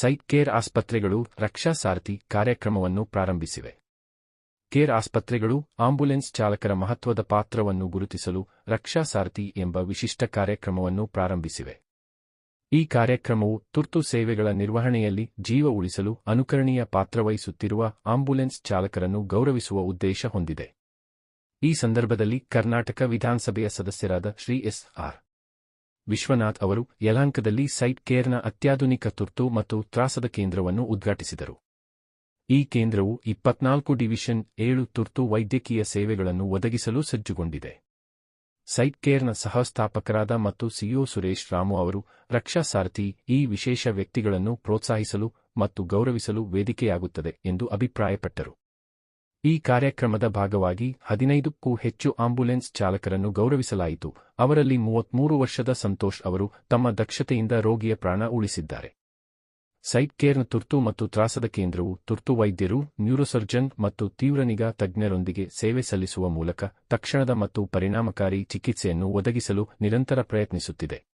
Site care ಆಸ್ಪತ್ರೆಗಳು ರಕ್ಷಾ ಸಾರಥಿ ಕಾರ್ಯಕ್ರಮವನ್ನು ಪ್ರಾರಂಭಿಸಿವೆ. ಕೇರ್ ಆಸ್ಪತ್ರೆಗಳು ಆಂಬ್ಯುಲೆನ್ಸ್ ಚಾಲಕರ ಮಹತ್ವದ ಪಾತ್ರವನ್ನು ಗುರುತಿಸಲು ರಕ್ಷಾ ಸಾರಥಿ ಎಂಬ ವಿಶಿಷ್ಟ ಕಾರ್ಯಕ್ರಮವನ್ನು ಪ್ರಾರಂಭಿಸಿವೆ. ಈ ಕಾರ್ಯಕ್ರಮವು ತುರ್ತು ಸೇವೆಗಳ ನಿರ್ವಹಣೆಯಲ್ಲಿ ಜೀವ ಉಳಿಸಲು ಅನುಕರಣೀಯ ಪಾತ್ರವಹಿಸುತ್ತಿರುವ ಆಂಬ್ಯುಲೆನ್ಸ್ ಚಾಲಕರನ್ನು ಗೌರವಿಸುವ ಉದ್ದೇಶ ಹೊಂದಿದೆ. ಈ ಸಂದರ್ಭದಲ್ಲಿ ಕರ್ನಾಟಕ ವಿಧಾನಸಭೆಯ ಸದಸ್ಯರಾದ ಶ್ರೀ ಎಸ್ ಆರ್. ವಿಶ್ವನಾಥ್ ಅವರು ಯಲಾಂಕದಲ್ಲಿ ಸೈಟ್ ಕೇರ್ನ ಅತ್ಯಾಧುನಿಕ ತುರ್ತು ಮತ್ತು ತ್ರಾಸದ ಕೇಂದ್ರವನ್ನು ಉದ್ಘಾಟಿಸಿದರು. ಈ ಕೇಂದ್ರವು ಇಪ್ಪತ್ನಾಲ್ಕು ಡಿವಿಷನ್ ಏಳು ತುರ್ತು ವೈದ್ಯಕೀಯ ಸೇವೆಗಳನ್ನು ಒದಗಿಸಲು ಸಜ್ಜುಗೊಂಡಿದೆ. ಸೈಟ್ ಕೇರ್ನ ಸಹಸ್ಥಾಪಕರಾದ ಮತ್ತು ಸಿಇಒ ಸುರೇಶ್ ರಾಮು ಅವರು ರಕ್ಷಾ ಸಾರಥಿ ಈ ವಿಶೇಷ ವ್ಯಕ್ತಿಗಳನ್ನು ಪ್ರೋತ್ಸಾಹಿಸಲು ಮತ್ತು ಗೌರವಿಸಲು ವೇದಿಕೆಯಾಗುತ್ತದೆ ಎಂದು ಅಭಿಪ್ರಾಯಪಟ್ಟರು. ಈ ಕಾರ್ಯಕ್ರಮದ ಭಾಗವಾಗಿ ಹದಿನೈದಕ್ಕೂ ಹೆಚ್ಚು ಆಂಬ್ಯುಲೆನ್ಸ್ ಚಾಲಕರನ್ನು ಗೌರವಿಸಲಾಯಿತು. ಅವರಲ್ಲಿ ಮೂವತ್ಮೂರು ವರ್ಷದ ಸಂತೋಷ್ ಅವರು ತಮ್ಮ ದಕ್ಷತೆಯಿಂದ ರೋಗಿಯ ಪ್ರಾಣ ಉಳಿಸಿದ್ದಾರೆ. ಸೈಟ್ ಕೇರ್ನ ತುರ್ತು ಮತ್ತು ತ್ರಾಸದ ಕೇಂದ್ರವು ತುರ್ತು ವೈದ್ಯರು, ನ್ಯೂರೋಸರ್ಜನ್ ಮತ್ತು ತೀವ್ರ ನಿಗಾ ತಜ್ಞರೊಂದಿಗೆ ಸೇವೆ ಸಲ್ಲಿಸುವ ಮೂಲಕ ತಕ್ಷಣದ ಮತ್ತು ಪರಿಣಾಮಕಾರಿ ಚಿಕಿತ್ಸೆಯನ್ನು ಒದಗಿಸಲು ನಿರಂತರ ಪ್ರಯತ್ನಿಸುತ್ತಿದೆ.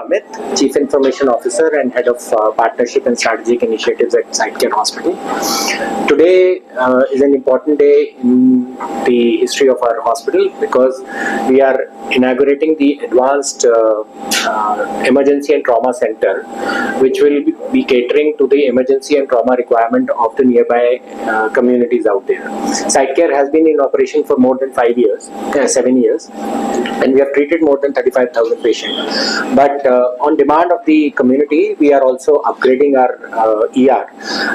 Amit, Chief Information Officer and Head of uh, Partnership and Strategic Initiatives at Sidecare Hospital. Today uh, is an important day in the history of our hospital because we are inaugurating the Advanced uh, uh, Emergency and Trauma Center, which will be catering to the emergency and trauma requirement of the nearby uh, communities out there. Sidecare has been in operation for more than five years, uh, seven years, and we have treated more than 35,000 patients. But on demand of the community, we are also upgrading our uh, ER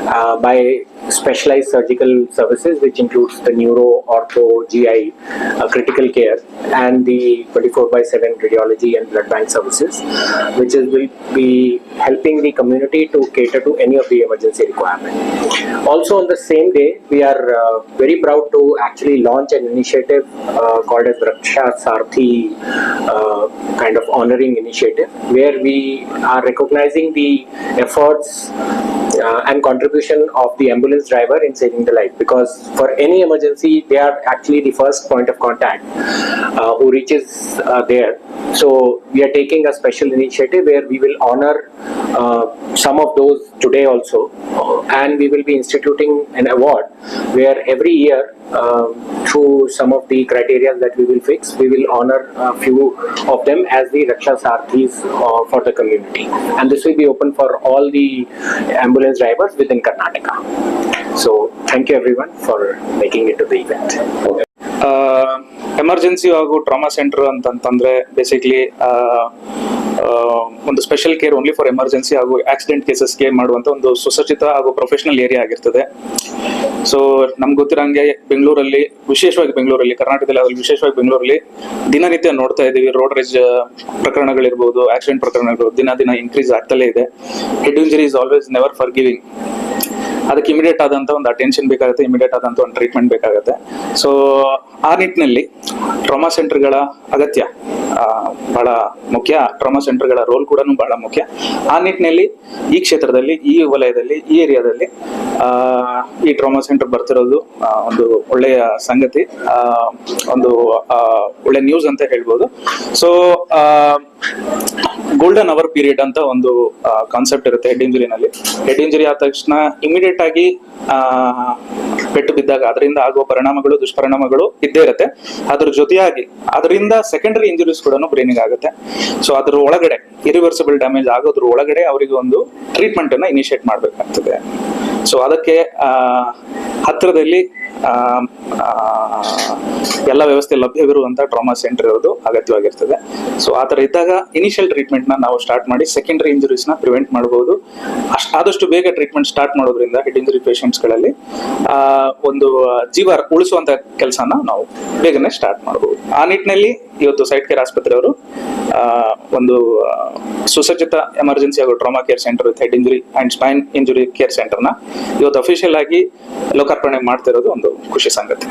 uh, by specialized surgical services, which includes the neuro, ortho, GI, uh, critical care, and the 24 by 7 radiology and blood bank services, which is will be helping the community to cater to any of the emergency requirement. Also, on the same day, we are uh, very proud to actually launch an initiative uh, called as Raksha Sarthi uh, kind of honoring initiative, where we are recognizing the efforts uh, and contribution of the ambulance driver in saving the life. Because for any emergency they are actually the first point of contact uh, who reaches uh, there. So we are taking a special initiative where we will honor uh, some of those today also uh, and we will be instituting an award where every year um, through some of the criteria that we will fix we will honor a few of them as the Raksha Sarthis uh, for the community and this will be open for all the ambulance drivers within Karnataka. So thank you everyone for making it to the event. Emergency ಹಾಗೂ trauma centre ಅಂತಂತಂದ್ರೆ basically ಒಂದು special care only for emergency ಹಾಗೂ accident cases ಕೇಸಸ್ಗೆ ಮಾಡುವಂತ ಒಂದು ಸುಸಜ್ಜಿತ ಹಾಗೂ professional area ಆಗಿರ್ತದೆ. ಸೊ ನಮ್ಗೆ ಗೊತ್ತಿರಂಗೆ ಬೆಂಗಳೂರಲ್ಲಿ, ವಿಶೇಷವಾಗಿ ಬೆಂಗಳೂರಲ್ಲಿ, ಕರ್ನಾಟಕದಲ್ಲಿ ವಿಶೇಷವಾಗಿ ಬೆಂಗಳೂರಲ್ಲಿ ದಿನನಿತ್ಯ ನೋಡ್ತಾ ಇದ್ದೀವಿ. ರೋಡ್ ರೇಜ್ ಪ್ರಕರಣಗಳಿರ್ಬೋದು ಆಕ್ಸಿಡೆಂಟ್ ಪ್ರಕರಣಗಳು ದಿನ ದಿನ ಇನ್ಕ್ರೀಸ್ ಆಗ್ತಲೇ ಇದೆ. Head injury is always never for giving ಅದಕ್ಕೆ ಇಮಿಡಿಯೇಟ್ ಆದಂತ ಒಂದು ಅಟೆನ್ಷನ್ ಬೇಕಾಗುತ್ತೆ ಇಮಿಡಿಯೇಟ್ ಆದಂತ ಒಂದು ಟ್ರೀಟ್ಮೆಂಟ್ ಬೇಕಾಗುತ್ತೆ. ಸೊ ಆ ನಿಟ್ಟಿನಲ್ಲಿ ಟ್ರಾಮಾ ಸೆಂಟರ್ಗಳ ಅಗತ್ಯ. ಬಹಳ ಮುಖ್ಯ. ಟ್ರಾಮಾ ಸೆಂಟರ್ಗಳ ರೋಲ್ ಕೂಡ ಬಹಳ ಮುಖ್ಯ. ಆ ನಿಟ್ಟಿನಲ್ಲಿ ಈ ಕ್ಷೇತ್ರದಲ್ಲಿ ಈ ವಲಯದಲ್ಲಿ ಈ ಏರಿಯಾದಲ್ಲಿ ಆ, ಈ ಟ್ರಾಮಾ ಸೆಂಟರ್ ಬರ್ತಿರೋದು ಒಂದು ಒಳ್ಳೆಯ ಸಂಗತಿ ಒಂದು ಒಳ್ಳೆ ನ್ಯೂಸ್ ಅಂತ ಹೇಳ್ಬೋದು. ಸೊ ಗೋಲ್ಡನ್ ಅವರ್ ಪೀರಿಯಡ್ ಅಂತ ಒಂದು ಕಾನ್ಸೆಪ್ಟ್ ಇರುತ್ತೆ ಹೆಡ್ ಇಂಜುರಿನಲ್ಲಿ ಹೆಡ್ ಇಂಜುರಿ ಆದ ತಕ್ಷಣ ಇಮಿಡಿಯೇಟ್ ಆಗಿ ಪೆಟ್ಟು ಬಿದ್ದಾಗ ಅದರಿಂದ ಆಗುವ ಪರಿಣಾಮಗಳು ದುಷ್ಪರಿಣಾಮಗಳು ಇದ್ದೇ ಇರುತ್ತೆ. ಅದ್ರ ಜೊತೆಯಾಗಿ ಅದರಿಂದ ಸೆಕೆಂಡರಿ ಇಂಜುರೀಸ್ ಕೂಡ ಬ್ರೈನಿಗೆ ಆಗುತ್ತೆ. ಸೊ ಅದ್ರ ಒಳಗಡೆ ಇರಿವರ್ಸಿಬಲ್ ಡ್ಯಾಮೇಜ್ ಆಗೋದ್ರ ಒಳಗಡೆ ಅವರಿಗೆ ಒಂದು ಟ್ರೀಟ್ಮೆಂಟ್ ಅನ್ನ ಇನಿಷಿಯೇಟ್ ಮಾಡಬೇಕಾಗ್ತದೆ. ಸೊ ಅದಕ್ಕೆ ಆ, ಹತ್ತಿರದಲ್ಲಿ ಎಲ್ಲ ವ್ಯವಸ್ಥೆ ಲಭ್ಯವಿರುವಂತ ಟ್ರಾಮಾ ಸೆಂಟರ್ ಇರೋದು ಅಗತ್ಯವಾಗಿರ್ತದೆ. ಸೊ ಆ ಥರ ಇದ್ದಾಗ ಇನಿಷಿಯಲ್ ಟ್ರೀಟ್ಮೆಂಟ್ನ ನಾವು ಸ್ಟಾರ್ಟ್ ಮಾಡಿ ಸೆಕೆಂಡರಿ ಇಂಜುರೀಸ್ನ ಪ್ರಿವೆಂಟ್ ಮಾಡಬಹುದು ಅಷ್ಟು, ಆದಷ್ಟು ಬೇಗ ಟ್ರೀಟ್ಮೆಂಟ್ ಸ್ಟಾರ್ಟ್ ಮಾಡೋದ್ರಿಂದ ಹೆಡ್ ಇಂಜುರಿ ಗಳಲ್ಲಿ, ಆ, ಒಂದು ಜೀವ ಉಳಿಸುವಂತ ಕೆಲಸನ ನಾವು ಬೇಗನೆ ಸ್ಟಾರ್ಟ್ ಮಾಡಬಹುದು ಆ ನಿಟ್ಟಿನಲ್ಲಿ ಇವತ್ತು ಸೈಟ್ ಕೇರ್ ಆಸ್ಪತ್ರೆಯವರು ಒಂದು ಸುಸಜ್ಜಿತ ಎಮರ್ಜೆನ್ಸಿ ಹಾಗೂ trauma care center with head injury and spine injury care ಸೆಂಟರ್ನ ಇವತ್ತು ಅಫಿಷಿಯಲ್ ಆಗಿ ಲೋಕಾರ್ಪಣೆ ಮಾಡ್ತಿರೋದು ಒಂದು ಖುಷಿ ಸಂಗತಿ.